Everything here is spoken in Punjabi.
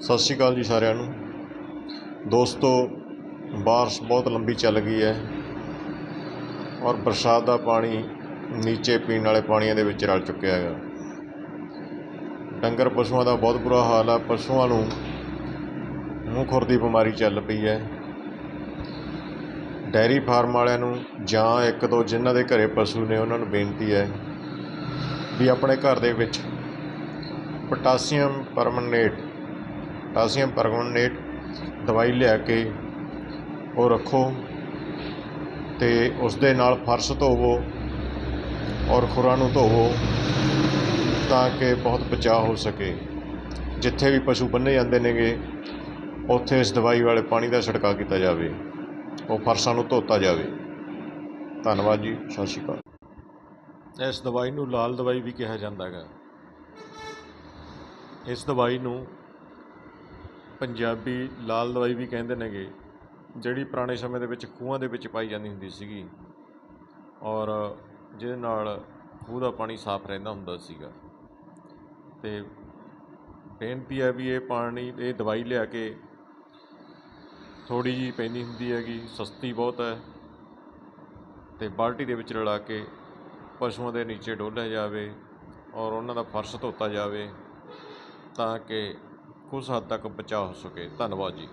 ਸਤਿ ਸ਼੍ਰੀ ਅਕਾਲ ਜੀ ਸਾਰਿਆਂ ਨੂੰ। ਦੋਸਤੋ, ਬਾਰਿਸ਼ ਬਹੁਤ ਲੰਬੀ ਚੱਲ ਗਈ ਹੈ ਔਰ ਬਰਸਾਤ ਦਾ ਪਾਣੀ ਨੀਚੇ ਪੀਣ ਵਾਲੇ ਪਾਣੀਆਂ ਦੇ ਵਿੱਚ ਰਲ ਚੁੱਕਿਆ ਹੈਗਾ। ਡੰਗਰ ਪਸ਼ੂਆਂ ਦਾ ਬਹੁਤ ਬੁਰਾ ਹਾਲ ਹੈ ਪਸ਼ੂਆਂ ਨੂੰ ਮੂੰਹ ਖੁਰ ਦੀ ਬਿਮਾਰੀ ਚੱਲ ਪਈ ਹੈ। ਡੈਰੀ ਫਾਰਮ ਵਾਲਿਆਂ ਨੂੰ ਜਾਂ ਇੱਕ ਦੋ ਜਿਨ੍ਹਾਂ ਦੇ ਘਰੇ ਪਸ਼ੂ ਨੇ, ਉਹਨਾਂ ਨੂੰ ਬੇਨਤੀ ਹੈ ਵੀ ਆਪਣੇ ਘਰ ਦੇ ਵਿੱਚ ਪੋਟਾਸੀਅਮ ਪਰਮਨੇਟ ਪੋਟਾਸੀਅਮ ਪਰਮਨੇਟ ਦਵਾਈ ਲਿਆ ਕੇ ਉਹ ਰੱਖੋ ਤੇ ਉਸ ਦੇ ਨਾਲ ਫਰਸ਼ ਧੋਵੋ ਔਰ ਖੁਰਾਂ ਨੂੰ ਧੋਵੋ ਤਾਂ ਕਿ ਬਹੁਤ ਬਚਾਅ ਹੋ ਸਕੇ। ਜਿੱਥੇ ਵੀ ਪਸ਼ੂ ਬੰਨੇ ਜਾਂਦੇ ਨੇਗੇ, ਉੱਥੇ ਇਸ ਦਵਾਈ ਵਾਲੇ ਪਾਣੀ ਦਾ ਛਿੜਕਾਅ ਕੀਤਾ ਜਾਵੇ। ਉਹ ਫਰਸ਼ਾਂ ਨੂੰ ਧੋਤਾ ਜਾਵੇ। ਧੰਨਵਾਦ ਜੀ। ਸਤਿ ਸ਼੍ਰੀ ਅਕਾਲ। ਇਸ ਦਵਾਈ ਨੂੰ ਲਾਲ ਦਵਾਈ ਵੀ ਕਿਹਾ ਜਾਂਦਾ ਹੈ ਇਸ ਦਵਾਈ ਨੂੰ ਪੰਜਾਬੀ ਲਾਲ ਦਵਾਈ ਵੀ ਕਹਿੰਦੇ ਨੇਗੇ, ਜਿਹੜੀ ਪੁਰਾਣੇ ਸਮੇਂ ਦੇ ਵਿੱਚ ਖੂਹਾਂ ਦੇ ਵਿੱਚ ਪਾਈ ਜਾਂਦੀ ਹੁੰਦੀ ਸੀਗੀ ਔਰ ਜਿਹਦੇ ਨਾਲ ਖੂਹ ਦਾ ਪਾਣੀ ਸਾਫ਼ ਰਹਿੰਦਾ ਹੁੰਦਾ ਸੀਗਾ। ਅਤੇ ਬੇਨਤੀ ਹੈ ਵੀ ਇਹ ਪਾਣੀ, ਇਹ ਦਵਾਈ ਲਿਆ ਕੇ ਥੋੜੀ ਜੀ ਪੈਂਦੀ ਹੁੰਦੀ ਹੈਗੀ, ਸਸਤੀ ਬਹੁਤ ਹੈ ਤੇ ਬਾਲਟੀ ਦੇ ਵਿੱਚ ਰਲਾ ਕੇ ਪਸ਼ੂਆਂ ਦੇ ਨੀਚੇ ਡੋਲਿਆ ਜਾਵੇ ਔਰ ਉਹਨਾਂ ਦਾ ਫਰਸ਼ ਧੋਤਾ ਜਾਵੇ ਤਾਂ ਕਿ ਕੁਝ ਹੱਦ ਤੱਕ ਬਚਾਅ ਹੋ ਸਕੇ। ਧੰਨਵਾਦ ਜੀ।